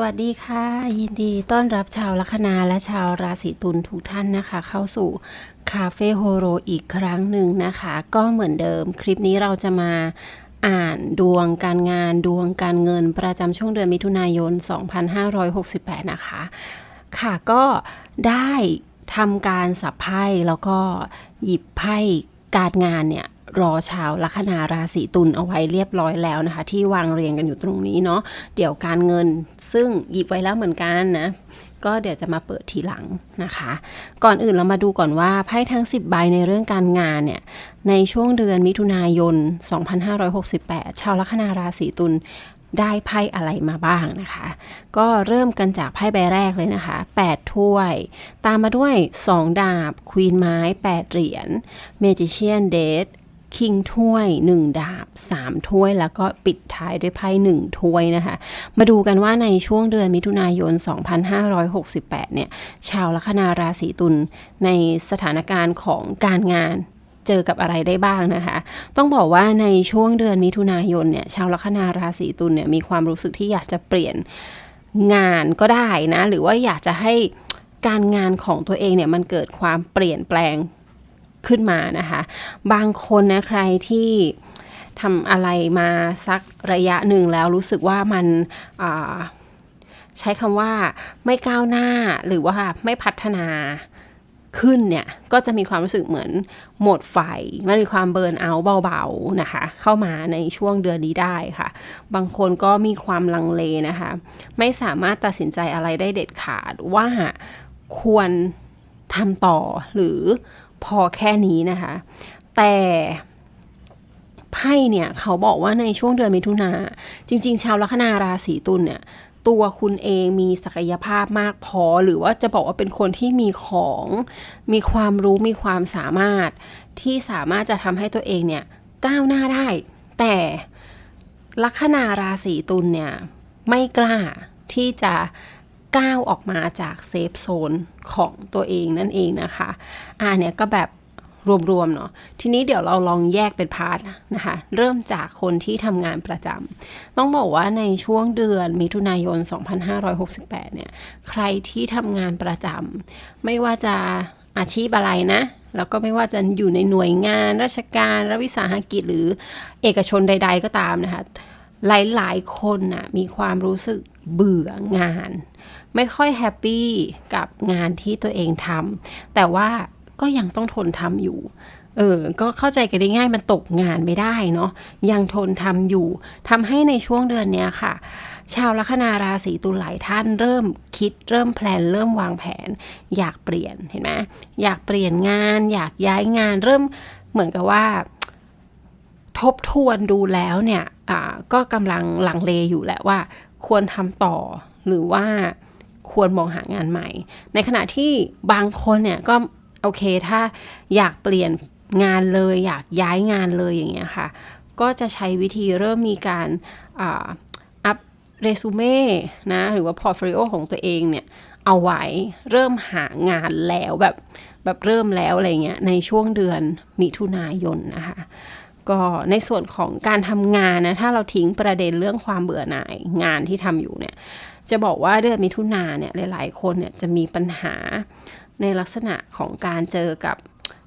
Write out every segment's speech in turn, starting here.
สวัสดีค่ะ ยินดีต้อนรับชาวลัคนาและชาวราศีตุลทุกท่านนะคะ เข้าสู่คาเฟ่โฮโรอีกครั้งหนึ่งนะคะ ก็เหมือนเดิมคลิปนี้เราจะมาอ่านดวงการงานดวงการเงินประจำช่วงเดือนมิถุนายน 2568 นะคะ ค่ะก็ได้ทำการสับไพ่แล้วก็หยิบไพ่การงานเนี่ยรอชาวลัคนาราศีตุลเอาไว้เรียบร้อยแล้วนะคะ ที่วางเรียงกันอยู่ตรงนี้เนาะเดี๋ยวการเงินซึ่งหยิบไว้แล้วเหมือนกันนะก็เดี๋ยวจะมาเปิดทีหลังนะคะ ก่อนอื่นเรามาดูก่อนว่าไพ่ทั้ง 10 ใบในเรื่องการงานเนี่ยในช่วงเดือนมิถุนายน 2568 ชาวลัคนาราศีตุล ได้ไพ่อะไรมาบ้างนะคะ ก็เริ่มกันจากไพ่ใบแรกเลยนะคะ 8 ถ้วย ตามมาด้วย 2 ดาบควีนไม้ 8 เหรียญเมจิเชียนเดทคิงถ้วย 1 ดาบ 3 ถ้วย แล้วก็ปิดท้ายด้วยไพ่1ถ้วยนะคะ มาดูกันว่าในช่วงเดือนมิถุนายน 2568 เนี่ย ชาวลัคนาราศีตุลในสถานการณ์ของการงาน เจอกับอะไรได้บ้างนะคะ ต้องบอกว่าในช่วงเดือนมิถุนายนเนี่ยชาวลัคนาราศีตุลเนี่ยมีความรู้สึกที่อยากจะเปลี่ยนงานก็ได้นะ หรือว่าอยากจะให้การงานของตัวเองเนี่ยมันเกิดความเปลี่ยนแปลงขึ้นมานะคะ บางคนนะใครที่ทำอะไรมาสักระยะหนึ่งแล้วรู้สึกว่ามันใช้คำว่าไม่ก้าวหน้าหรือว่าไม่พัฒนา ขึ้นเนี่ย ก็จะมีความรู้สึกเหมือนหมดไฟ มันมีความเบิร์นเอาเบาๆนะคะ เข้ามาในช่วงเดือนนี้ได้ค่ะ บางคนก็มีความลังเลนะคะ ไม่สามารถตัดสินใจอะไรได้เด็ดขาดว่าควรทำต่อหรือพอแค่นี้นะคะ แต่ไพ่เนี่ยเขาบอกว่าในช่วงเดือนมิถุนาจริง ๆ ชาวลัคนาราศีตุลเนี่ย ตัวคุณเองมีศักยภาพมากพอ หรือว่าจะบอกว่าเป็นคนที่มีของ มีความรู้มีความสามารถ ที่สามารถจะทำให้ตัวเองเนี่ยก้าวหน้าได้ แต่ลัคนาราศีตุลเนี่ยไม่กล้าที่จะก้าวออกมาจากเซฟโซนของตัวเองนั่นเองนะคะ อ่าเนี่ยก็แบบ รวมๆเนาะทีนี้เดี๋ยวเราลองแยกเป็นพาร์ทนะคะเริ่มจากคนที่ทำงานประจำต้องบอกว่าในช่วงเดือนมิถุนายน 2568 เนี่ยใครที่ทำงานประจำไม่ว่าจะอาชีพอะไรนะ แล้วก็ไม่ว่าจะอยู่ในหน่วยงานราชการรัฐวิสาหกิจหรือเอกชนใด ๆ ก็ตามนะคะหลายๆคนน่ะมีความรู้สึกเบื่องาน ไม่ค่อยแฮปปี้กับงานที่ตัวเองทำแต่ว่า ก็ยังต้องทนทำอยู่ เออ ก็เข้าใจกันได้ง่ายมันตกงานไม่ได้เนาะ ยังทนทำอยู่ทำให้ในช่วงเดือนเนี้ยค่ะ ชาวลัคนาราศีตุลหลายท่านเริ่มคิดเริ่มแพลนเริ่มวางแผน อยากเปลี่ยนเห็นไหมอยากเปลี่ยนงาน อยากย้ายงานเริ่มเหมือนกับว่าทบทวนดูแล้วเนี่ย อ่า ก็กำลังหลังเลอยู่แหละว่า ควรทำต่อหรือว่าควรมองหางานใหม่ ในขณะที่บางคนเนี่ยก็ โอเคถ้าอยากเปลี่ยนงานเลยอยากย้ายงานเลยอย่างเงี้ยค่ะ ก็จะใช้วิธีเริ่มมีการอัพเรซูเม่นะหรือว่าพอร์ตโฟลิโอของตัวเองเนี่ย เอาไว้เริ่มหางานแล้วแบบแบบเริ่มแล้วอะไรเงี้ยในช่วงเดือนมิถุนายนนะคะก็ในส่วนของการทำงานนะถ้าเราทิ้งประเด็นเรื่องความเบื่อหน่ายงานที่ทำอยู่เนี่ยจะบอกว่าเดือนมิถุนาเนี่ยหลาย ๆ คนเนี่ยจะมีปัญหา ในลักษณะของการเจอกับ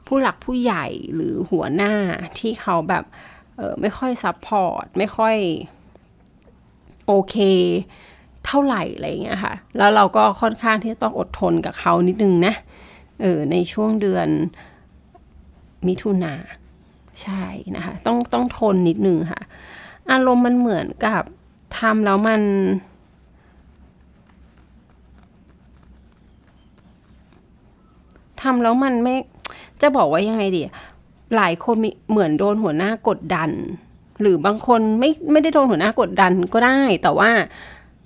ผู้หลักผู้ใหญ่หรือหัวหน้าที่เขาแบบไม่ค่อยซัพพอร์ตไม่ค่อยโอเคเท่าไหร่อะไรเงี้ยค่ะ แล้วเราก็ค่อนข้างที่จะต้องอดทนกับเขานิดนึงนะ เออ ในช่วงเดือนมิถุนาใช่นะคะ ต้องต้องทนนิดนึงค่ะ อารมณ์มันเหมือนกับทำแล้วมัน ทำแล้วมันไม่จะบอกว่ายังไงดีหลายคนมีเหมือนโดนหัวหน้ากดดัน หรือบางคนไม่ไม่ได้โดนหัวหน้ากดดันก็ได้ แต่ว่า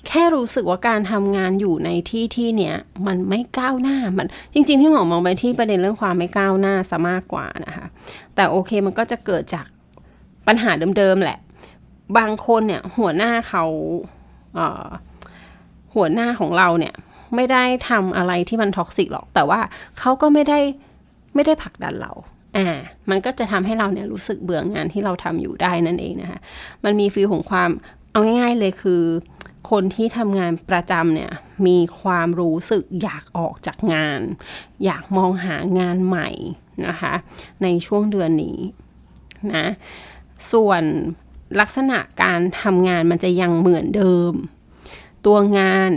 แค่รู้สึกว่าการทำงานอยู่ในที่ที่เนี้ยมันไม่ก้าวหน้ามันจริง ๆ พี่หมอมองไปที่ประเด็นเรื่องความไม่ก้าวหน้าซะมากกว่านะคะ แต่โอเคมันก็จะเกิดจากปัญหาเดิมๆแหละ บางคนเนี่ยหัวหน้าเขาเหัวหน้าของเราเนี่ย ไม่ได้ทำอะไรที่มันท็อกซิกหรอก แต่ว่าเขาก็ไม่ได้ไม่ได้ผลักดันเราอ่ามันก็จะทำให้เราเนี่ยรู้สึกเบื่องานที่เราทำอยู่ได้นั่นเองนะคะ มันมีฟีลของความเอาง่าย ๆเลยคือ คนที่ทำงานประจำเนี่ยมีความรู้สึกอยากออกจากงาน อยากมองหางานใหม่นะคะ ในช่วงเดือนนี้นะส่วนลักษณะการทำงานมันจะยังเหมือนเดิม ตัวงาน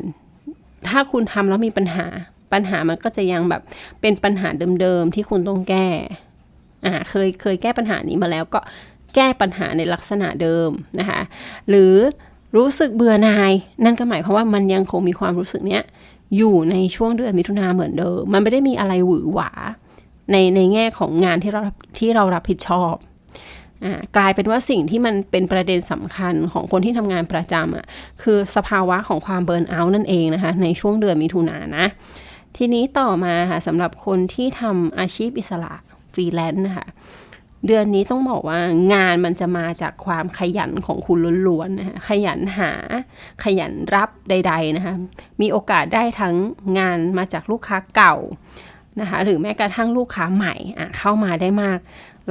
ถ้าคุณทำแล้วมีปัญหา ปัญหามันก็จะยังแบบเป็นปัญหาเดิมๆที่คุณต้องแก้อ่าเคยเคยแก้ปัญหานี้มาแล้วก็แก้ปัญหาในลักษณะเดิมนะคะหรือรู้สึกเบื่อหน่าย นั่นก็หมายความว่ามันยังคงมีความรู้สึกเนี้ยอยู่ในช่วงเดือนมิถุนาเหมือนเดิม มันไม่ได้มีอะไรหวือหวาในในแง่ของงานที่เราที่เรารับผิดชอบ กลายเป็นว่าสิ่งที่มันเป็นประเด็นสำคัญของคนที่ทำงานประจำอะคือสภาวะของความเบิร์นเอาท์นั่นเองนะคะ ในช่วงเดือนมิถุนายนนะ ทีนี้ต่อมาค่ะสำหรับคนที่ทำอาชีพอิสระฟรีแลนซ์นะคะเดือนนี้ต้องบอกว่างานมันจะมาจากความขยันของคุณล้วนๆนะคะขยันหา ขยันรับใด ๆนะคะ มีโอกาสได้ทั้งงานมาจากลูกค้าเก่านะคะ หรือแม้กระทั่งลูกค้าใหม่อะเข้ามาได้มาก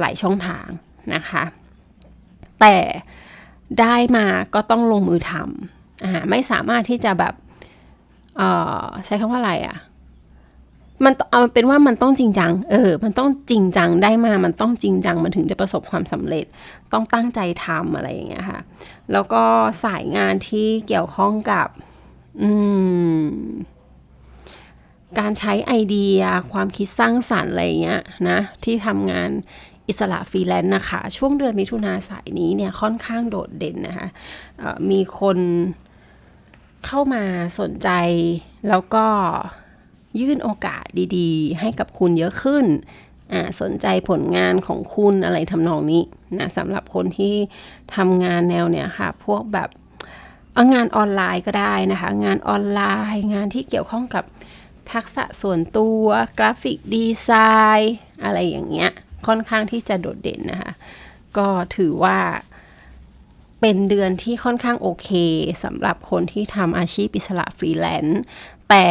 หลายช่องทาง นะคะ แต่ได้มาก็ต้องลงมือทำอ่าไม่สามารถที่จะแบบใช้คำว่าอะไรอะ่ะมันเอาเป็นว่ามันต้องจริงจัง เออ มันต้องจริงจังได้มา มันต้องจริงจัง มันถึงจะประสบความสำเร็จ ต้องตั้งใจทำอะไรอย่างเงี้ยค่ะ แล้วก็สายงานที่เกี่ยวข้องกับ อืม การใช้ไอเดีย ความคิดสร้างสรรค์อะไรเงี้ยนะ ที่ทำงาน อิสระฟรีแลนซ์นะคะ ช่วงเดือนมิถุนาสายนี้เนี่ยค่อนข้างโดดเด่นนะคะมีคนเข้ามาสนใจแล้วก็ยื่นโอกาสดีๆ ให้กับคุณเยอะขึ้น สนใจผลงานของคุณอะไรทำนองนี้นะสำหรับคนที่ทำงานแนวเนี้ยค่ะ พวกแบบงานออนไลน์ก็ได้นะคะ งานออนไลน์งานที่เกี่ยวข้องกับทักษะส่วนตัวกราฟิกดีไซน์ อะไรอย่างเงี้ย ค่อนข้างที่จะโดดเด่นนะคะ ก็ถือว่าเป็นเดือนที่ค่อนข้างโอเคสำหรับคนที่ทำอาชีพอิสระฟรีแลนซ์แต่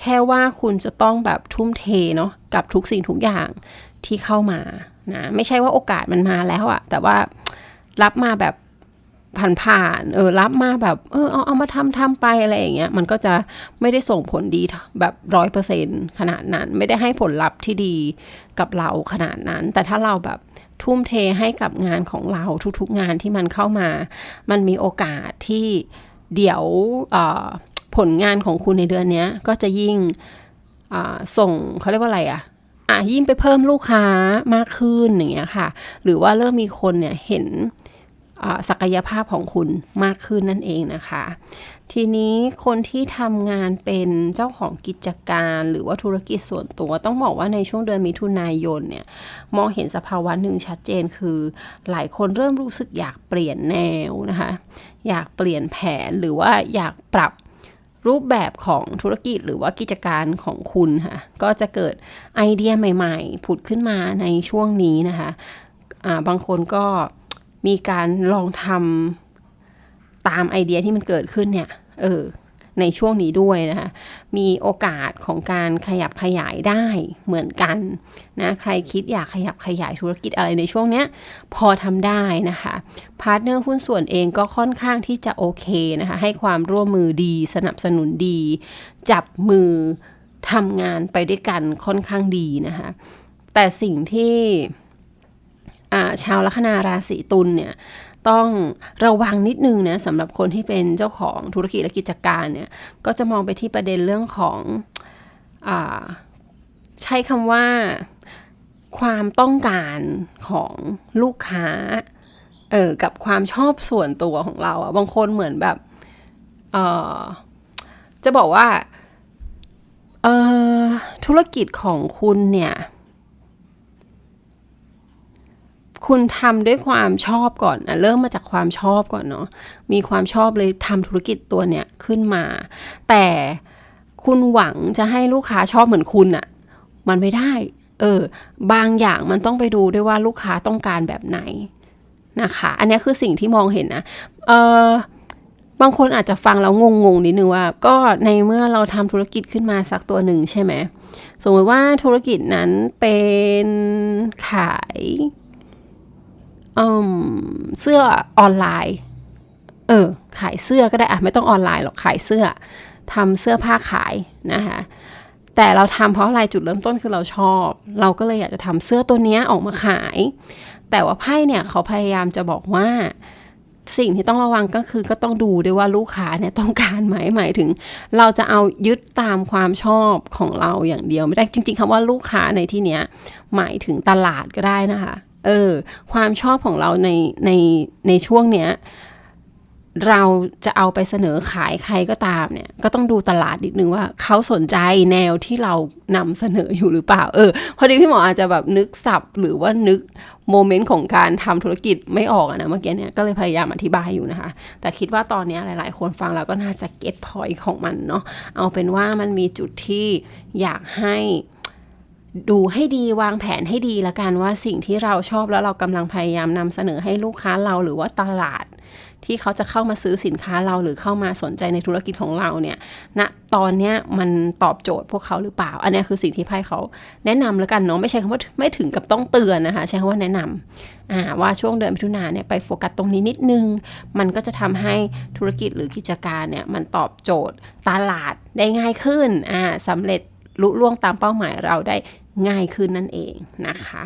แค่ว่าคุณจะต้องแบบทุ่มเทเนาะกับทุกสิ่งทุกอย่างที่เข้ามานะไม่ใช่ว่าโอกาสมันมาแล้วอะแต่ว่ารับมาแบบ ผ่านๆเออรับมาแบบเออเอาเอามาทำทำไปอะไรอย่างเงี้ยมันก็จะไม่ได้ส่งผลดีแบบร้อยเปอร์เซ็นขนาดนั้น ไม่ได้ให้ผลลัพธ์ที่ดีกับเราขนาดนั้น แต่ถ้าเราแบบทุ่มเทให้กับงานของเราทุกๆงานที่มันเข้ามา มันมีโอกาสที่เดี๋ยวผลงานของคุณในเดือนนี้ก็จะยิ่งส่งเขาเรียกว่าอะไรอะอะยิ่งไปเพิ่มลูกค้ามากขึ้นอย่างเงี้ยค่ะ หรือว่าเริ่มมีคนเนี่ยเห็น ศักยภาพของคุณมากขึ้นนั่นเองนะคะ ทีนี้คนที่ทำงานเป็นเจ้าของกิจการหรือว่าธุรกิจส่วนตัว ต้องบอกว่าในช่วงเดือนมิถุนายนเนี่ยมองเห็นสภาวะหนึ่งชัดเจนคือ หลายคนเริ่มรู้สึกอยากเปลี่ยนแนวนะคะ อยากเปลี่ยนแผนหรือว่าอยากปรับรูปแบบของธุรกิจหรือว่ากิจการของคุณค่ะก็จะเกิดไอเดียใหม่ ๆ ผุดขึ้นมาในช่วงนี้นะคะะบางคนก็ มีการลองทำตามไอเดียที่มันเกิดขึ้นเนี่ย เออ ในช่วงนี้ด้วยนะคะ มีโอกาสของการขยับขยายได้เหมือนกันนะ ใครคิดอยากขยับขยายธุรกิจอะไรในช่วงเนี้ย พอทำได้นะคะ พาร์ทเนอร์หุ้นส่วนเองก็ค่อนข้างที่จะโอเคนะคะ ให้ความร่วมมือดี สนับสนุนดี จับมือทำงานไปด้วยกันค่อนข้างดีนะคะ แต่สิ่งที่ ชาวลัคนาราศีตุลเนี่ยต้องระวังนิดนึงนะสำหรับคนที่เป็นเจ้าของธุรกิจและกิจการเนี่ยก็จะมองไปที่ประเด็นเรื่องของอใช้คำว่าความต้องการของลูกค้าเออกับความชอบส่วนตัวของเราอะบางคนเหมือนแบบเออจะบอกว่าธุรกิจของคุณเนี่ย คุณทำด้วยความชอบก่อนนะเริ่มมาจากความชอบก่อนเนาะมีความชอบเลยทำธุรกิจตัวเนี้ยขึ้นมา แต่คุณหวังจะให้ลูกค้าชอบเหมือนคุณอะมันไม่ได้ เออ บางอย่างมันต้องไปดูด้วยว่าลูกค้าต้องการแบบไหนนะคะ อันนี้คือสิ่งที่มองเห็นนะเออบางคนอาจจะฟังแล้วงงๆนิดนึงว่า ก็ในเมื่อเราทำธุรกิจขึ้นมาสักตัวหนึ่งใช่ไหมสมมติว่าธุรกิจนั้นเป็นขาย เสื้อออนไลน์ เออ ขายเสื้อก็ได้อะไม่ต้องออนไลน์หรอก ขายเสื้อทำเสื้อผ้าขายนะคะแต่เราทำเพราะอะไรจุดเริ่มต้นคือเราชอบ เราก็เลยอยากจะทำเสื้อตัวนี้ออกมาขาย แต่ว่าไพ่เนี่ยเขาพยายามจะบอกว่า สิ่งที่ต้องระวังก็คือก็ต้องดูด้วยว่าลูกค้าเนี่ยต้องการไหมหมายถึง เราจะเอายึดตามความชอบของเราอย่างเดียวไม่ได้จริง ๆคำว่าลูกค้าในที่เนี้ยหมายถึงตลาดก็ได้นะคะ เออ ความชอบของเราในในในช่วงเนี้ย เราจะเอาไปเสนอขายใครก็ตามเนี่ย ก็ต้องดูตลาดนิดนึงว่าเขาสนใจแนวที่เรานำเสนออยู่หรือเปล่า เออ พอดีพี่หมออาจจะแบบนึกสับหรือว่านึกโมเมนต์ของการทำธุรกิจไม่ออกอะนะเมื่อกี้เนี่ย ก็เลยพยายามอธิบายอยู่นะคะ แต่คิดว่าตอนนี้หลาย ๆ คนฟังแล้วก็น่าจะเก็ตพอยของมันเนาะ เอาเป็นว่ามันมีจุดที่อยากให้ ดูให้ดีวางแผนให้ดีละกันว่าสิ่งที่เราชอบแล้วเรากำลังพยายามนำเสนอให้ลูกค้าเราหรือว่าตลาด ที่เขาจะเข้ามาซื้อสินค้าเราหรือเข้ามาสนใจในธุรกิจของเราเนี่ยณนะตอนเนี้ยมันตอบโจทย์พวกเขาหรือเปล่า อันนี้คือสิ่งที่ไพ่เขาแนะนำแล้วกันเนาะไม่ใช่คำว่าไม่ถึงกับต้องเตือนนะคะ ใช้คำว่าแนะนำอ่าว่าช่วงเดือนมิถุนาเนี่ยไปโฟกัสตรงนี้นิดนึง มันก็จะทำให้ธุรกิจหรือกิจการเนี่ยมันตอบโจทย์ตลาดได้ง่ายขึ้นอ่าสำเร็จลุล่วงตามเป้าหมายเราได้ ง่ายขึ้นนั่นเองนะคะ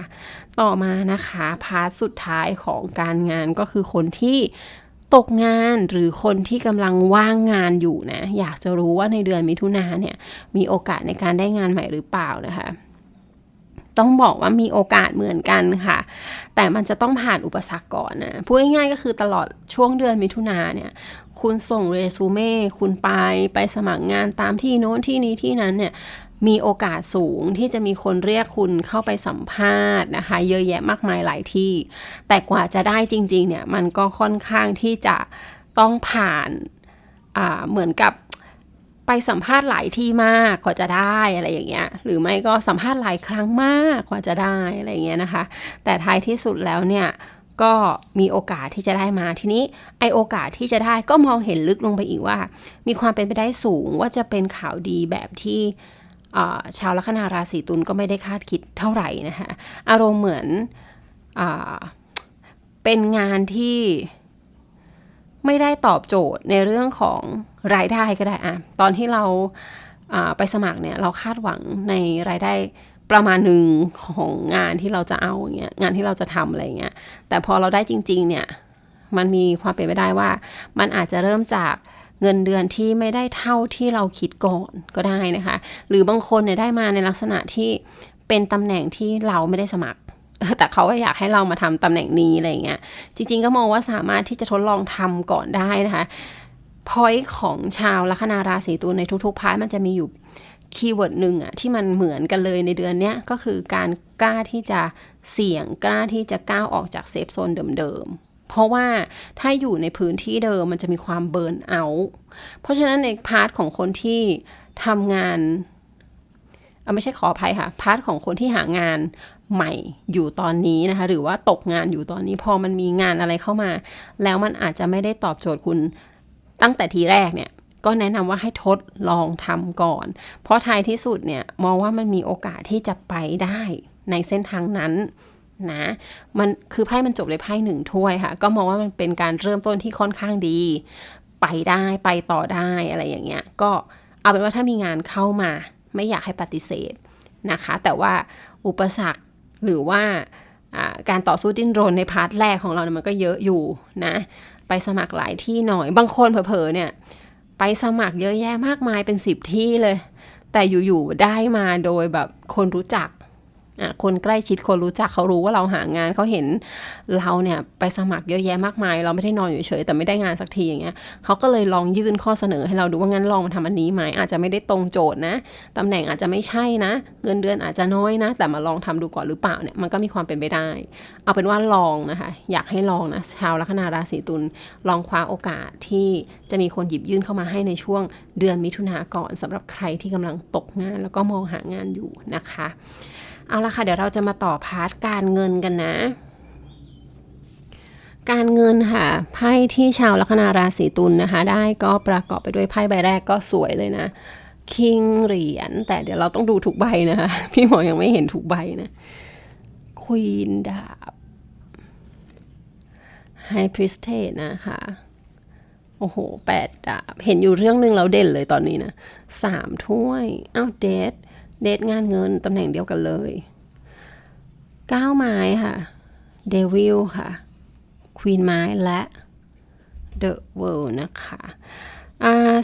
ต่อมานะคะพาร์ทสุดท้ายของการงานก็คือคนที่ตกงานหรือคนที่กำลังว่างงานอยู่นะ อยากจะรู้ว่าในเดือนมิถุนาเนี่ยมีโอกาสในการได้งานใหม่หรือเปล่านะคะต้องบอกว่ามีโอกาสเหมือนกันค่ะ แต่มันจะต้องผ่านอุปสรรคก่อนนะ พูดง่ายๆก็คือตลอดช่วงเดือนมิถุนาเนี่ย คุณส่งเรซูเม่ คุณไปไปสมัครงานตามที่โน้นที่นี้ที่นั้นเนี่ย มีโอกาสสูงที่จะมีคนเรียกคุณเข้าไปสัมภาษณ์นะคะ เยอะแยะมากมายหลายที่ แต่กว่าจะได้จริงๆเนี่ยมันก็ค่อนข้างที่จะต้องผ่านาเหมือนกับไปสัมภาษณ์หลายที่มากกว่าจะได้อะไรอย่างเงี้ย หรือไม่ก็สัมภาษณ์หลายครั้งมากกว่าจะได้อะไรอย่างเงี้ยนะคะ แต่ท้ายที่สุดแล้วเนี่ยก็มีโอกาสที่จะได้มาทีนี้ไอโอกาสที่จะได้ก็มองเห็นลึกลงไปอีกว่า มีความเป็นไปได้สูงว่าจะเป็นข่าวดีแบบที่ ชาวลัคนาราศีตุลก็ไม่ได้คาดคิดเท่าไหร่นะคะอารมณ์เหมือนอเป็นงานที่ไม่ได้ตอบโจทย์ในเรื่องของรายได้ก็ได้อะตอนที่เราไปสมัครเนี่ยเราคาดหวังในรายได้ประมาณหนึ่งของงานที่เราจะเอาเงี้ยงานที่เราจะทำอะไรเงี้ยแต่พอเราได้จริง ๆ เนี่ยมันมีความเป็นไปได้ว่า มันอาจจะเริ่มจาก เงินเดือนที่ไม่ได้เท่าที่เราคิดก่อนก็ได้นะคะ หรือบางคนเนี่ยได้มาในลักษณะที่เป็นตำแหน่งที่เราไม่ได้สมัคร แต่เขาก็อยากให้เรามาทำตำแหน่งนี้อะไรเงี้ย จริง ๆ ก็มองว่าสามารถที่จะทดลองทำก่อนได้นะคะพอยต์ของชาวลัคนาราศีตุลในทุกๆพาร์ทมันจะมีอยู่คีย์เวิร์ดหนึ่งอะที่มันเหมือนกันเลยในเดือนนี้ก็คือการกล้าที่จะเสี่ยงกล้าที่จะก้าวออกจากเซฟโซนเดิมๆ เพราะว่าถ้าอยู่ในพื้นที่เดิมมันจะมีความเบิร์นเอาท์เพราะฉะนั้นในพาร์ทของคนที่ทำงานเอาไม่ใช่ขออภัยค่ะ พาร์ทของคนที่หางานใหม่อยู่ตอนนี้นะคะ หรือว่าตกงานอยู่ตอนนี้พอมันมีงานอะไรเข้ามา แล้วมันอาจจะไม่ได้ตอบโจทย์คุณตั้งแต่ทีแรกเนี่ย ก็แนะนำว่าให้ทดลองทำก่อน เพราะท้ายที่สุดเนี่ยมองว่ามันมีโอกาสที่จะไปได้ในเส้นทางนั้น นะมันคือไพ่มันจบเลยไพ่หนึ่งถ้วยค่ะ ก็มองว่ามันเป็นการเริ่มต้นที่ค่อนข้างดี ไปได้ไปต่อได้อะไรอย่างเงี้ย ก็เอาเป็นว่าถ้ามีงานเข้ามา ไม่อยากให้ปฏิเสธนะคะ แต่ว่าอุปสรรคหรือว่าการต่อสู้ดิ้นรนในพาร์ทแรกของเราเนี่ยมันก็เยอะอยู่นะ ไปสมัครหลายที่หน่อย บางคนเผลอๆเนี่ยไปสมัครเยอะแยะมากมายเป็นสิบที่เลย แต่อยู่ๆได้มาโดยแบบคนรู้จัก คนใกล้ชิดคนรู้จักเขารู้ว่าเราหางานเขาเห็นเราเนี่ยไปสมัครเยอะแยะมากมาย เราไม่ได้นอนอยู่เฉยแต่ไม่ได้งานสักทีอย่างเงี้ยเขาก็เลยลองยื่นข้อเสนอให้เราดูว่างั้นลองมาทำอันนี้ไหมอาจจะไม่ได้ตรงโจทย์นะตำแหน่งอาจจะไม่ใช่นะ เงินเดือนอาจจะน้อยนะ แต่มาลองทำดูก่อนหรือเปล่าเนี่ยมันก็มีความเป็นไปได้ เอาเป็นว่าลองนะคะ อยากให้ลองนะชาวลัคนาราศีตุลลองคว้าโอกาสที่จะมีคนหยิบยื่นเข้ามาให้ในช่วงเดือนมิถุนาก่อนสำหรับใครที่กำลังตกงานแล้วก็มองหางานอยู่นะคะ เอาละค่ะ เดี๋ยวเราจะมาต่อพาร์ทการเงินกันนะ การเงินค่ะไพ่ที่ชาวลัคนาราศีตุลนะคะ ได้ก็ประกอบไปด้วยไพ่ใบแรกก็สวยเลยนะคิงเหรียญแต่เดี๋ยวเราต้องดูทุกใบนะคะ พี่หมอยังไม่เห็นทุกใบนะควีนดาบไฮพริสเทสนะคะ โอ้โหแปดดาบ เห็นอยู่เรื่องหนึ่งแล้วเด่นเลยตอนนี้นะสามถ้วย อ้าวเดท เดทงานเงินตำแหน่งเดียวกันเลยก้าไม้ค่ะเดวิลค่ะควีนไม้และเดอะเวิลด์นะคะ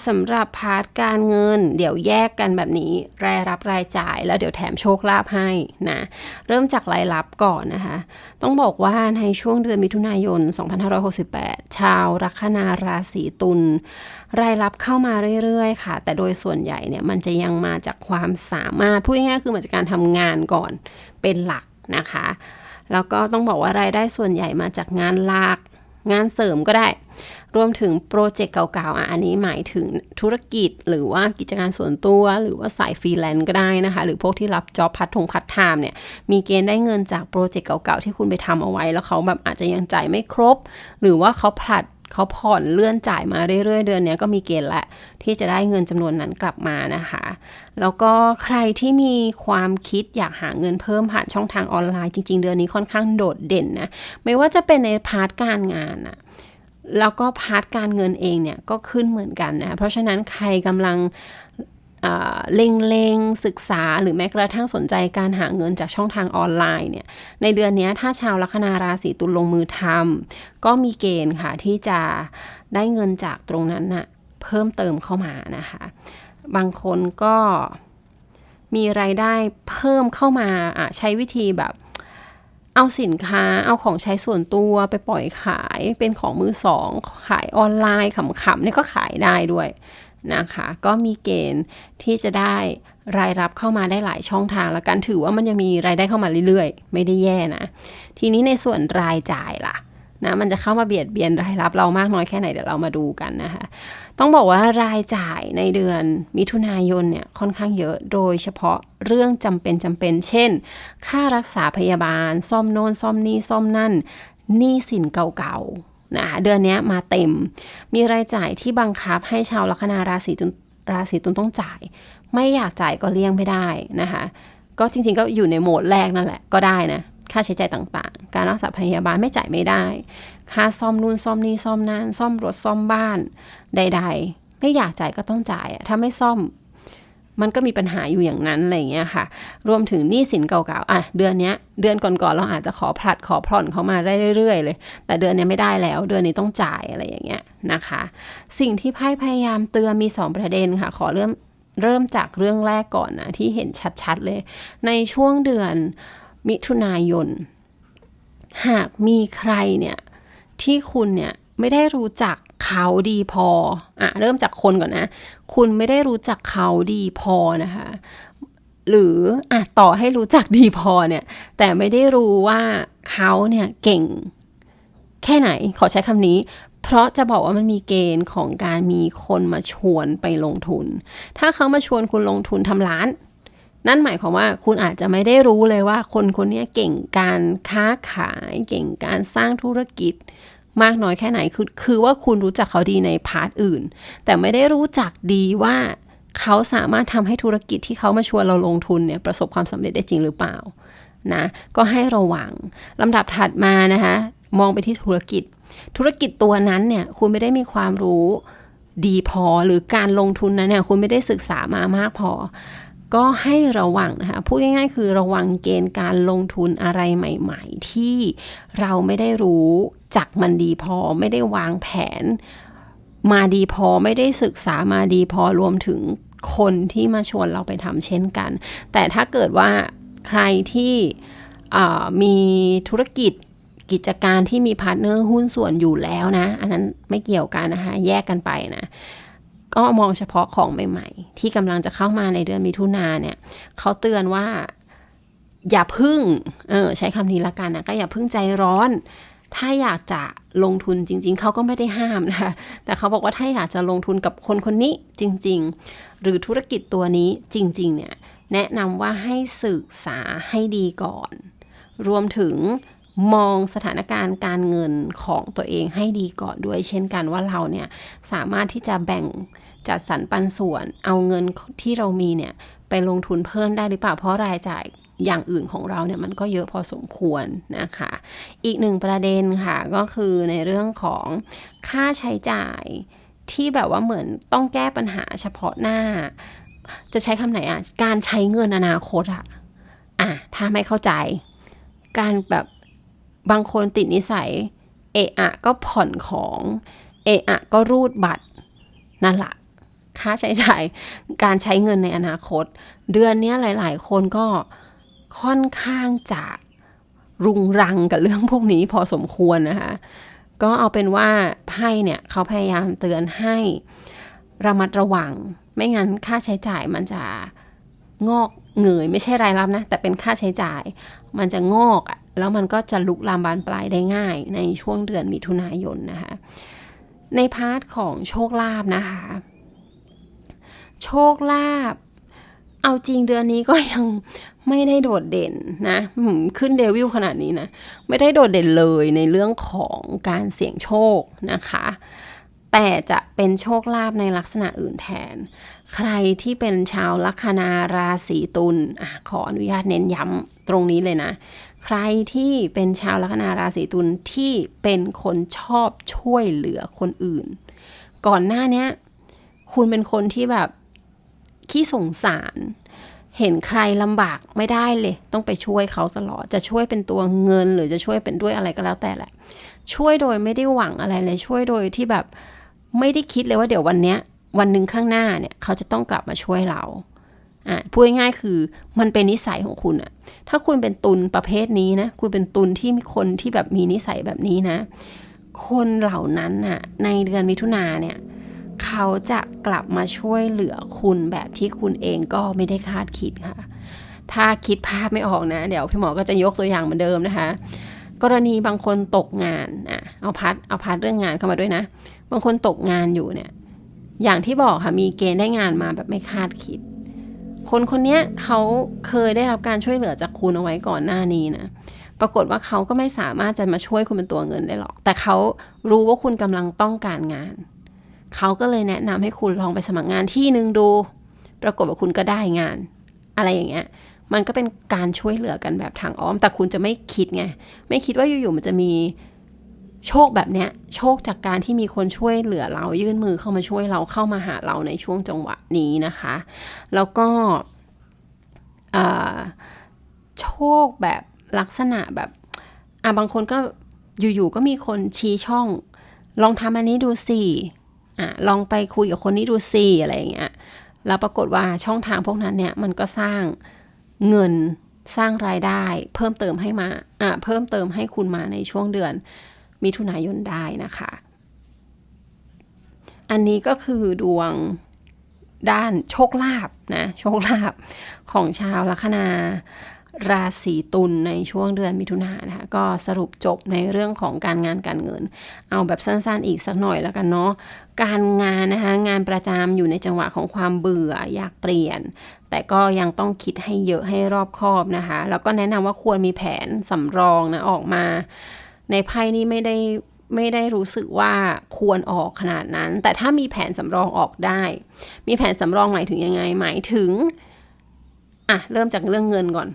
สำหรับพาร์ทการเงิน เดี๋ยวแยกกันแบบนี้รายรับรายจ่ายแล้วเดี๋ยวแถมโชคลาภให้นะ เริ่มจากรายรับก่อนนะคะ ต้องบอกว่าในช่วงเดือนมิถุนายน 2568 ชาวลัคนาราศีตุลรายรับเข้ามาเรื่อยๆ ค่ะ แต่โดยส่วนใหญ่เนี่ยมันจะยังมาจากความสามารถพูดง่ายๆคือมาจากการทำงานก่อนเป็นหลักนะคะแล้วก็ต้องบอกว่ารายได้ส่วนใหญ่มาจากงานหลัก งานเสริมก็ได้ รวมถึงโปรเจกต์เก่าๆอะอันนี้หมายถึงธุรกิจหรือว่ากิจการส่วนตัว หรือว่าสายฟรีแลนซ์ก็ได้นะคะ หรือพวกที่รับจ็อบพัดทงพัดไทม์เนี่ย มีเกณฑ์ได้เงินจากโปรเจกต์เก่าๆที่คุณไปทำเอาไว้ แล้วเขาแบบอาจจะยังจ่ายไม่ครบ หรือว่าเขาผลัด เขาผ่อนเลื่อนจ่ายมาเรื่อยๆ เดือนนี้ก็มีเกณฑ์แหละที่จะได้เงินจำนวนนั้นกลับมานะคะ แล้วก็ใครที่มีความคิดอยากหาเงินเพิ่มผ่านช่องทางออนไลน์จริง ๆ เดือนนี้ค่อนข้างโดดเด่นนะไม่ว่าจะเป็นในพาร์ทการงานอะแล้วก็พาร์ทการเงินเองเนี่ยก็ขึ้นเหมือนกันนะเพราะฉะนั้นใครกำลัง เล็งเลงศึกษาหรือแม้กระทั่งสนใจการหาเงินจากช่องทางออนไลน์เนี่ยในเดือนนี้ถ้าชาวลัคนาราศีตุลลงมือทำก็มีเกณฑ์ค่ะที่จะได้เงินจากตรงนั้นน่ะเพิ่มเติมเข้ามานะคะ บางคนก็มีไรายได้เพิ่มเข้ามาอะใช้วิธีแบบเอาสินค้าเอาของใช้ส่วนตัวไปปล่อยขายเป็นของมือสอง ขายออนไลน์ขำๆนี่ก็ขายได้ด้วย นะคะ ก็มีเกณฑ์ที่จะได้รายรับเข้ามาได้หลายช่องทางแล้วกันถือว่ามันยังมีรายได้เข้ามาเรื่อยๆ ไม่ได้แย่นะ ทีนี้ในส่วนรายจ่ายล่ะนะมันจะเข้ามาเบียดเบียนรายรับเรามากน้อยแค่ไหนเดี๋ยวเรามาดูกันนะคะ ต้องบอกว่ารายจ่ายในเดือนมิถุนายนเนี่ยค่อนข้างเยอะโดยเฉพาะเรื่องจำเป็นจำเป็น เช่น ค่ารักษาพยาบาล ซ่อมโน่นซ่อมนี่ซ่อมนั่นหนี้สินเก่า นะคะเดือนนี้มาเต็ม มีรายจ่ายที่บังคับให้ชาวลัคนาราศีตุลราศีตุลต้องจ่าย ไม่อยากจ่ายก็เลี่ยงไม่ได้นะคะ ก็จริงๆก็อยู่ในโหมดแรกนั่นแหละก็ได้นะค่าใช้จ่ายต่างๆ การรักษาพยาบาลไม่จ่ายไม่ได้ ค่าซ่อมนู่นซ่อมนี่ซ่อมนั่นซ่อมรถซ่อมบ้านใด ๆ ไม่อยากจ่ายก็ต้องจ่ายถ้าไม่ซ่อม มันก็มีปัญหาอยู่อย่างนั้นอะไรเงี้ยค่ะ รวมถึงหนี้สินเก่าๆ อะ เดือนนี้เดือนก่อนๆ เราอาจจะขอผลัดขอผ่อนเขามาเรื่อยๆ เลย แต่เดือนนี้ไม่ได้แล้ว เดือนนี้ต้องจ่ายอะไรอย่างเงี้ยนะคะ สิ่งที่ไพ่พยายามเตือนมี 2 ประเด็นค่ะ ขอเริ่มเริ่มจากเรื่องแรกก่อนนะที่เห็นชัดๆเลย ในช่วงเดือนมิถุนายน หากมีใครเนี่ยที่คุณเนี่ยไม่ได้รู้จัก เขาดีพออะเริ่มจากคนก่อนนะ คุณไม่ได้รู้จักเขาดีพอนะคะ หรืออะต่อให้รู้จักดีพอเนี่ย แต่ไม่ได้รู้ว่าเขาเนี่ยเก่ง แค่ไหนขอใช้คำนี้เพราะจะบอกว่ามันมีเกณฑ์ของการมีคนมาชวนไปลงทุน ถ้าเขามาชวนคุณลงทุนทำร้าน นั่นหมายความว่าคุณอาจจะไม่ได้รู้เลยว่าคนคนนี้เก่งการค้าขาย เก่งการสร้างธุรกิจ มากน้อยแค่ไหนคือคือว่าคุณรู้จักเขาดีในพาร์ทอื่น แต่ไม่ได้รู้จักดีว่าเขาสามารถทำให้ธุรกิจที่เขามาชวนเราลงทุนเนี่ยประสบความสำเร็จได้จริงหรือเปล่านะก็ให้ระวังลำดับถัดมานะคะมองไปที่ธุรกิจ ธุรกิจตัวนั้นเนี่ยคุณไม่ได้มีความรู้ดีพอหรือการลงทุนนั้นเนี่ยคุณไม่ได้ศึกษามามากพอ ก็ให้ระวังนะคะพูดง่ายๆ คือระวังเกณฑ์การลงทุนอะไรใหม่ ๆ ที่เราไม่ได้รู้ จักมันดีพอไม่ได้วางแผน มาดีพอไม่ได้ศึกษามาดีพอรวมถึงคนที่มาชวนเราไปทำเช่นกัน แต่ถ้าเกิดว่าใครที่มีธุรกิจกิจการที่มีพาร์ทเนอร์หุ้นส่วนอยู่แล้วนะ อันนั้นไม่เกี่ยวกันนะคะ แยกกันไปนะ ก็มองเฉพาะของใหม่ๆ ที่กำลังจะเข้ามาในเดือนมิถุนาเนี่ยเขาเตือนว่าอย่าพึ่ง เออใช้คำนี้ละกันนะ ก็อย่าพึ่งใจร้อน ถ้าอยากจะลงทุนจริง ๆ เขาก็ไม่ได้ห้ามนะคะ แต่เขาบอกว่าถ้าอยากจะลงทุนกับคนคนนี้จริง ๆ หรือธุรกิจตัวนี้จริง ๆ เนี่ย แนะนำว่าให้ศึกษาให้ดีก่อน รวมถึงมองสถานการณ์การเงินของตัวเองให้ดีก่อนด้วย เช่นกันว่าเราเนี่ยสามารถที่จะแบ่งจัดสรรปันส่วน เอาเงินที่เรามีเนี่ยไปลงทุนเพิ่มได้หรือเปล่าเพราะรายจ่าย อย่างอื่นของเราเนี่ยมันก็เยอะพอสมควรนะคะ อีกหนึ่งประเด็นค่ะก็คือในเรื่องของค่าใช้จ่ายที่แบบว่าเหมือนต้องแก้ปัญหาเฉพาะหน้า จะใช้คำไหนอะ การใช้เงินอนาคตอะอะถ้าไม่เข้าใจ การแบบบางคนติดนิสัย เอะอะก็ผ่อนของ เอะอะก็รูดบัตรนั่นแหละค่าใช้จ่ายการใช้เงินในอนาคต เดือนนี้หลาย ๆ คนก็ ค่อนข้างจะรุงรังกับเรื่องพวกนี้พอสมควรนะคะ ก็เอาเป็นว่าไพ่เนี่ยเขาพยายามเตือนให้ระมัดระวัง ไม่งั้นค่าใช้จ่ายมันจะงอกเงยไม่ใช่รายรับนะ แต่เป็นค่าใช้จ่าย มันจะงอกอะแล้วมันก็จะลุกลามบานปลายได้ง่าย ในช่วงเดือนมิถุนายนนะคะ ในพาร์ทของโชคลาภนะคะ โชคลาภ เอาจริงเดือนนี้ก็ยังไม่ได้โดดเด่นนะขึ้นเดวิลขนาดนี้นะ ไม่ได้โดดเด่นเลยในเรื่องของการเสี่ยงโชคนะคะ แต่จะเป็นโชคลาภในลักษณะอื่นแทน ใครที่เป็นชาวลัคนาราศีตุลอขออนุญาตเน้นย้ำตรงนี้เลยนะ ใครที่เป็นชาวลัคนาราศีตุลที่เป็นคนชอบช่วยเหลือคนอื่น ก่อนหน้านี้คุณเป็นคนที่แบบ ขี้สงสาร เห็นใครลำบากไม่ได้เลย ต้องไปช่วยเขาตลอด จะช่วยเป็นตัวเงิน หรือจะช่วยเป็นด้วยอะไรก็แล้วแต่แหละ ช่วยโดยไม่ได้หวังอะไรเลย ช่วยโดยที่แบบไม่ได้คิดเลยว่าเดี๋ยววันเนี้ย วันหนึ่งข้างหน้าเนี่ยเขาจะต้องกลับมาช่วยเราอะพูดง่ายๆคือมันเป็นนิสัยของคุณอะถ้าคุณเป็นตุนประเภทนี้นะ คุณเป็นตุนที่มีคนที่แบบมีนิสัยแบบนี้นะ คนเหล่านั้นน่ะ ในเดือนมิถุนาเนี่ย เขาจะกลับมาช่วยเหลือคุณแบบที่คุณเองก็ไม่ได้คาดคิดค่ะ ถ้าคิดภาพไม่ออกนะ เดี๋ยวพี่หมอก็จะยกตัวอย่างเหมือนเดิมนะคะ กรณีบางคนตกงานอะเอาพัดเอาพัดเรื่องงานเข้ามาด้วยนะ บางคนตกงานอยู่เนี่ย อย่างที่บอกค่ะมีเกณฑ์ได้งานมาแบบไม่คาดคิด คนคนนี้เขาเคยได้รับการช่วยเหลือจากคุณเอาไว้ก่อนหน้านี้นะปรากฏว่าเขาก็ไม่สามารถจะมาช่วยคุณเป็นตัวเงินได้หรอก แต่เขารู้ว่าคุณกำลังต้องการงาน เขาก็เลยแนะนำให้คุณลองไปสมัครงานที่หนึ่งดู ปรากฏว่าคุณก็ได้งาน อะไรอย่างเงี้ย มันก็เป็นการช่วยเหลือกันแบบทางอ้อม แต่คุณจะไม่คิดไง ไม่คิดว่าอยู่ๆมันจะมีโชคแบบเนี้ย โชคจากการที่มีคนช่วยเหลือเรายื่นมือเข้ามาช่วยเราเข้ามาหาเราในช่วงจังหวะนี้นะคะ แล้วก็โชคแบบลักษณะแบบอะบางคนก็อยู่ๆก็มีคนชี้ช่อง ลองทำอันนี้ดูสิ อะลองไปคุยกับคนนี้ดูสิอะไรอย่างเงี้ยแล้วปรากฏว่าช่องทางพวกนั้นเนี่ยมันก็สร้างเงินสร้างรายได้ เพิ่มเติมให้มาอะเพิ่มเติมให้คุณมาในช่วงเดือน มิถุนายนได้นะคะ อันนี้ก็คือดวงด้านโชคลาภนะโชคลาภของชาวลัคนาราศีตุลในช่วงเดือนมิถุนายนนะคะก็สรุปจบในเรื่องของการงานการเงิน เอาแบบสั้นๆอีกสักหน่อยแล้วกันเนาะ การงานนะคะงานประจำอยู่ในจังหวะของความเบื่ออยากเปลี่ยน แต่ก็ยังต้องคิดให้เยอะให้รอบคอบนะคะ แล้วก็แนะนำว่าควรมีแผนสำรองนะออกมา ในไพ่นี้ไม่ได้ไม่ได้รู้สึกว่าควรออกขนาดนั้น แต่ถ้ามีแผนสำรองออกได้ มีแผนสำรองหมายถึงยังไงหมายถึงอะเริ่มจากเรื่องเงินก่อน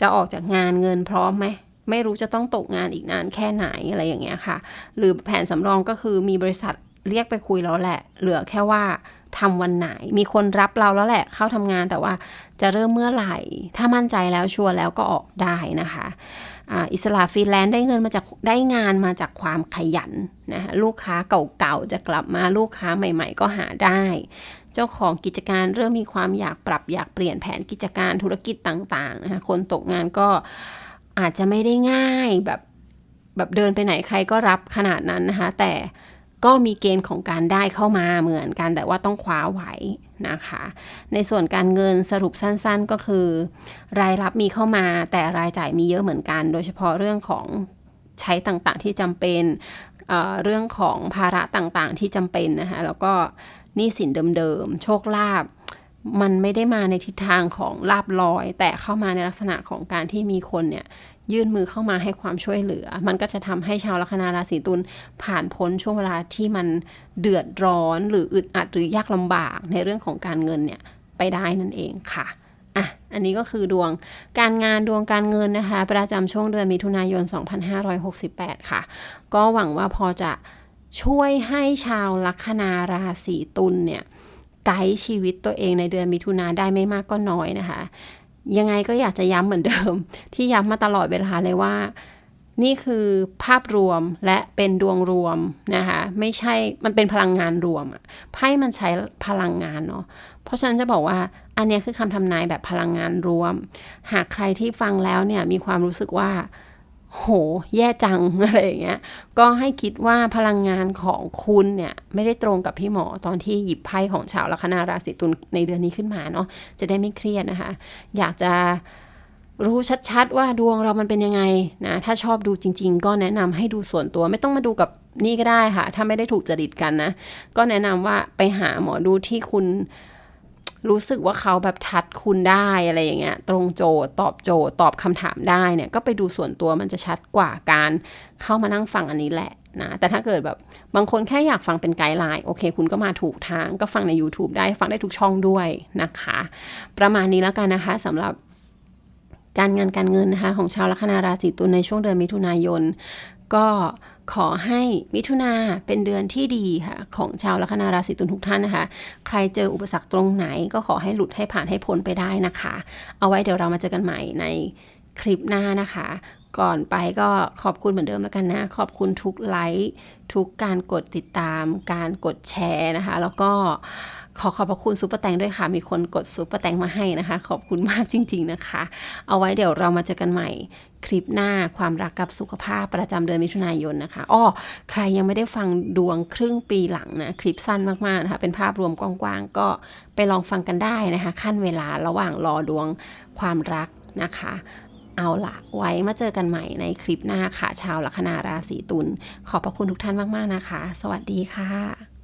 จะออกจากงานเงินพร้อมไหมไม่รู้จะต้องตกงานอีกนานแค่ไหนอะไรอย่างเงี้ยค่ะ หรือแผนสำรองก็คือมีบริษัท เรียกไปคุยแล้วแหละ เหลือแค่ว่าทำวันไหน มีคนรับเราแล้วแหละ เข้าทำงานแต่ว่าจะเริ่มเมื่อไหร่ ถ้ามั่นใจแล้วชัวร์แล้วก็ออกได้นะคะอิสระฟรีแลนซ์ได้เงินมาจากได้งานมาจากความขยันนะคะลูกค้าเก่าๆจะกลับมาลูกค้าใหม่ ๆ ก็หาได้ เจ้าของกิจการเริ่มมีความอยากปรับอยากเปลี่ยนแผนกิจการธุรกิจต่างๆนะคะคนตกงานก็อาจจะไม่ได้ง่ายแบบแบบเดินไปไหนใครก็รับขนาดนั้นนะคะแต่ ก็มีเกณฑ์ของการได้เข้ามาเหมือนกัน แต่ว่าต้องคว้าไว้นะคะ ในส่วนการเงินสรุปสั้นๆก็คือ รายรับมีเข้ามาแต่รายจ่ายมีเยอะเหมือนกัน โดยเฉพาะเรื่องของใช้ต่างๆที่จำเป็นเเรื่องของภาระต่างๆที่จำเป็นนะคะแล้วก็หนี้สินเดิมๆ โชคลาภมันไม่ได้มาในทิศทางของลาบลอย แต่เข้ามาในลักษณะของการที่มีคนเนี่ย ยื่นมือเข้ามาให้ความช่วยเหลือ มันก็จะทำให้ชาวลัคนาราศีตุลผ่านพ้นช่วงเวลาที่มันเดือดร้อนหรืออึดอัดหรือยากลำบากในเรื่องของการเงินเนี่ยไปได้นั่นเองค่ะอะ อันนี้ก็คือดวงการงานดวงการเงินนะคะ ประจำช่วงเดือนมิถุนายน 2568 ค่ะ ก็หวังว่าพอจะช่วยให้ชาวลัคนาราศีตุลเนี่ยไกด์ชีวิตตัวเองในเดือนมิถุนาได้ไม่มากก็น้อยนะคะ ยังไงก็อยากจะย้ำเหมือนเดิม ที่ย้ำมาตลอดเวลาเลยว่า นี่คือภาพรวมและเป็นดวงรวมนะคะไม่ใช่มันเป็นพลังงานรวมอะไพ่มันใช้พลังงานเนาะเพราะฉะนั้นจะบอกว่าอันนี้คือคำทำนายแบบพลังงานรวม หากใครที่ฟังแล้วเนี่ยมีความรู้สึกว่า โห แย่จังอะไรอย่างเงี้ย ก็ให้คิดว่าพลังงานของคุณเนี่ย ไม่ได้ตรงกับพี่หมอตอนที่หยิบไพ่ของชาวลัคนาราศีตุลในเดือนนี้ขึ้นมาเนาะ จะได้ไม่เครียดนะคะ อยากจะรู้ชัดๆ ว่าดวงเรามันเป็นยังไงนะ ถ้าชอบดูจริง ๆ ก็แนะนำให้ดูส่วนตัวไม่ต้องมาดูกับนี่ก็ได้ค่ะ ถ้าไม่ได้ถูกจริตกันนะ ก็แนะนำว่าไปหาหมอดูที่คุณ รู้สึกว่าเขาแบบทัดคุณได้อะไรอย่างเงี้ยตรงโจทย์ตอบโจทย์ตอบคำถามได้เนี่ยก็ไปดูส่วนตัวมันจะชัดกว่าการเข้ามานั่งฟังอันนี้แหละนะแต่ถ้าเกิดแบบบางคนแค่อยากฟังเป็นไกด์ไลน์โอเค คุณก็มาถูกทาง ก็ฟังใน YouTube ได้ฟังได้ทุกช่องด้วยนะคะ ประมาณนี้แล้วกันนะคะสำหรับการงานการเงินนะคะของชาวลัคนาราศีตุลในช่วงเดือนมิถุนายน ก็ ขอให้มิถุนาเป็นเดือนที่ดีค่ะของชาวลัคนาราศีตุลทุกท่านนะคะ ใครเจออุปสรรคตรงไหนก็ขอให้หลุดให้ผ่านให้พ้นไปได้นะคะ เอาไว้เดี๋ยวเรามาเจอกันใหม่ในคลิปหน้านะคะ ก่อนไปก็ขอบคุณเหมือนเดิมแล้วกันนะ ขอบคุณทุกไลค์ทุกการกดติดตาม การกดแชร์นะคะ แล้วก็ขอขอบพระคุณซุปเปอร์แตงด้วยค่ะ มีคนกดซุปเปอร์แตงมาให้นะคะ ขอบคุณมากจริง ๆนะคะ เอาไว้เดี๋ยวเรามาเจอกันใหม่ คลิปหน้าความรักกับสุขภาพประจำเดือนมิถุนายนนะคะอ้อใครยังไม่ได้ฟังดวงครึ่งปีหลังนะคลิปสั้นมากๆนะคะเป็นภาพรวมกว้างๆ ก็ไปลองฟังกันได้นะคะ ขั้นเวลาระหว่างรอดวงความรักนะคะ เอาละไว้มาเจอกันใหม่ในคลิปหน้าค่ะ ชาวลัคนาราศีตุลขอบพระคุณทุกท่านมากๆนะคะ สวัสดีค่ะ